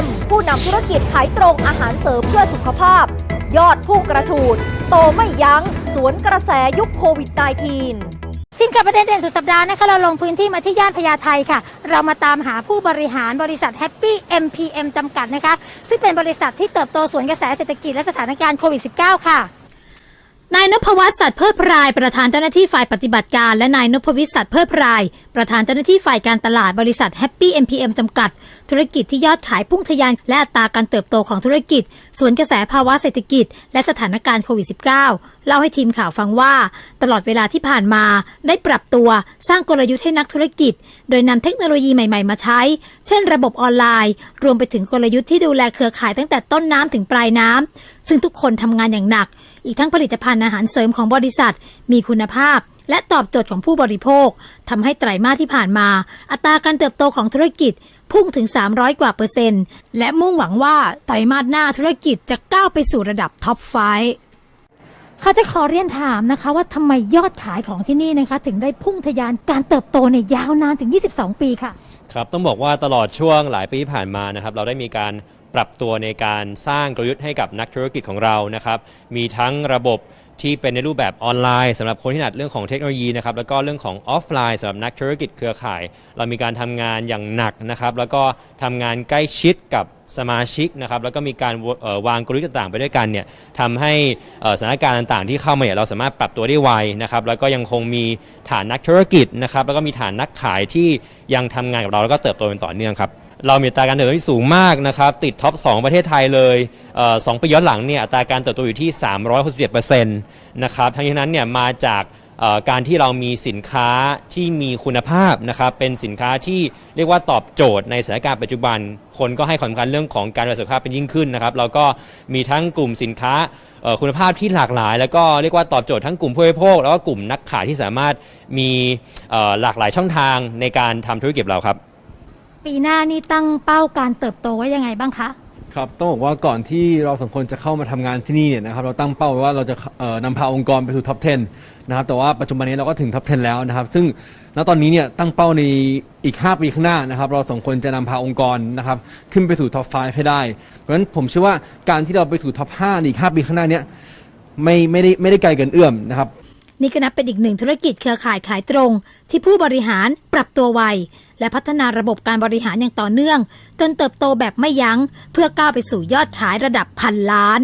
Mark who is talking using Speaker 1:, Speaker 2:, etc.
Speaker 1: M ผู้นำธุรกิจขายตรงอาหารเสริมเพื่อสุขภาพ ยอดพุ่งกระฉูด โตไม่ยัง้ง สวนกระแสยุคโควิด -19
Speaker 2: ทีมข่าวประเด็นเด่นสุดสัปดาห์นะคะเราลงพื้นที่มาที่ย่านพญาไทค่ะ เรามาตามหาผู้บริหารบริษัท Happy MPM จำกัดนะคะ ซึ่งเป็นบริษัทที่เติบโตสวนกระแสเศรษฐกิจและสถานการณ์โควิด -19 ค่ะ นายนพวัฒน์สัตว์เพิดพราย ประธานเจ้าหน้าที่ฝ่ายปฏิบัติการ และนายนพวิศสัตว์เพิดพราย ประธานเจ้าหน้าที่ฝ่ายการตลาดบริษัทแฮปปี้เอ็มพีเอ็มจำกัด ธุรกิจที่ยอดขายพุ่งทะยานและอัตราการเติบโตของธุรกิจ สวนกระแสภาวะเศรษฐกิจ และสถานการณ์โควิด -19 เล่าให้ทีมข่าวฟังว่า ตลอดเวลาที่ผ่านมาได้ปรับตัวสร้างกลยุทธ์ให้นักธุรกิจ โดยนำเทคโนโลยีใหม่ๆมาใช้ เช่นระบบออนไลน์ รวมไปถึงกลยุทธ์ที่ดูแลเครือข่ายตั้งแต่ต้นน้ำถึงปลายน้ำซึ่งทุกคนทำงานอย่างหนัก อีกทั้งผลิตภัณฑ์อาหารเสริมของบริษัท มีคุณภาพและตอบโจทย์ของผู้บริโภคทำให้ไตรมาสที่ผ่านมา อัตราการเติบโตของธุรกิจพุ่งถึง 300 กว่าเปอร์เซ็นต์ และมุ่งหวังว่าไตรมาสหน้าธุรกิจจะก้าวไปสู่ระดับท็อปไฟ เขาจะขอเรียนถามนะคะ ว่าทำไมยอดขายของที่นี่นะคะ ถึงได้พุ่งทะยานการเติบโตในยยาวนานถึง 22 ปีค่ะ
Speaker 3: ครับต้องบอกว่าตลอดช่วงหลายปีที่ผ่านมานะครับเราได้มีการปรับตัวในการสร้างกลยุทธ์ให้กับนักธุรกิจของเรานะครับมีทั้งระบบ ที่เป็นในรูปแบบออนไลน์สำหรับคนที่ถนัดเรื่องของเทคโนโลยีนะครับแล้วก็เรื่องของออฟไลน์สำหรับนักธุรกิจเครือข่าย เรามีการทำงานอย่างหนักนะครับแล้วก็ทำงานใกล้ชิดกับสมาชิกนะครับแล้วก็มีการวเอ่อวางกลยุทธ์ต่างๆ ไปด้วยกันเนี่ยทำให้เอ่อสถานการณ์ต่างๆ ที่เข้ามาเนี่ยเราสามารถปรับตัวได้ไวนะครับแล้วก็ยังคงมีฐานนักธุรกิจนะครับแล้วก็มีฐานนักขายที่ยังทำงานกับเราแล้วก็เติบโตเป็นต่อเนื่องครับ เรามีอัตราการเติบโตที่สูงมากนะครับ ติดท็อป 2 ประเทศไทยเลยเอ่อสองปีย้อนหลังเนี่ยอัตราการเติบโตอยู่ที่ 367%นะครับทั้งนี้นั้นเนี่ยมาจากเอ่อการที่เรามีสินค้าที่มีคุณภาพนะครับเป็นสินค้าที่เรียกว่าตอบโจทย์ในสถานการณ์ปัจจุบัน คนก็ให้ความสำคัญเรื่องของการดูแลสุขภาพเป็นยิ่งขึ้นนะครับแล้วก็มีทั้งกลุ่มสินค้าเอ่อคุณภาพที่หลากหลาย แล้วก็เรียกว่าตอบโจทย์ทั้งกลุ่มผู้บริโภค แล้วก็กลุ่มนักขายที่สามารถมีเอ่อหลากหลายช่องทางในการทำธุรกิจเราครับ
Speaker 2: ปีหน้านี่ตั้งเป้าการเติบโตไว้ยังไงบ้างคะ
Speaker 4: ครับต้องบอกว่าก่อนที่เราสองคนจะเข้ามาทำงานที่นี่เนี่ยนะครับเราตั้งเป้าไว้ว่าเราจะเอ่อนำพาองค์กรไปสู่ท็อป 10 นะครับแต่ว่าปัจจุบันนี้เราก็ถึงท็อป 10 แล้วนะครับ ซึ่งณตอนนี้เนี่ยตั้งเป้าในอีก 5 ปีข้างหน้านะครับเราสองคนจะนำพาองค์กรนะครับขึ้นไปสู่ท็อป 5 ให้ได้ เพราะฉะนั้นผมเชื่อว่าการที่เราไปสู่ท็อป 5 ในอีก 5 ปีข้างหน้าเนี้ยไม่ไม่ได้ไม่ได้ไกลเกินเอื้อมนะครับ
Speaker 2: นี่ก็นับเป็นอีกหนึ่งธุรกิจเครือข่ายขายตรง ที่ผู้บริหารปรับตัวไว และพัฒนาระบบการบริหารอย่างต่อเนื่อง จนเติบโตแบบไม่ยัง้ง เพื่อก้าวไปสู่ยอดขายระดับพันล้าน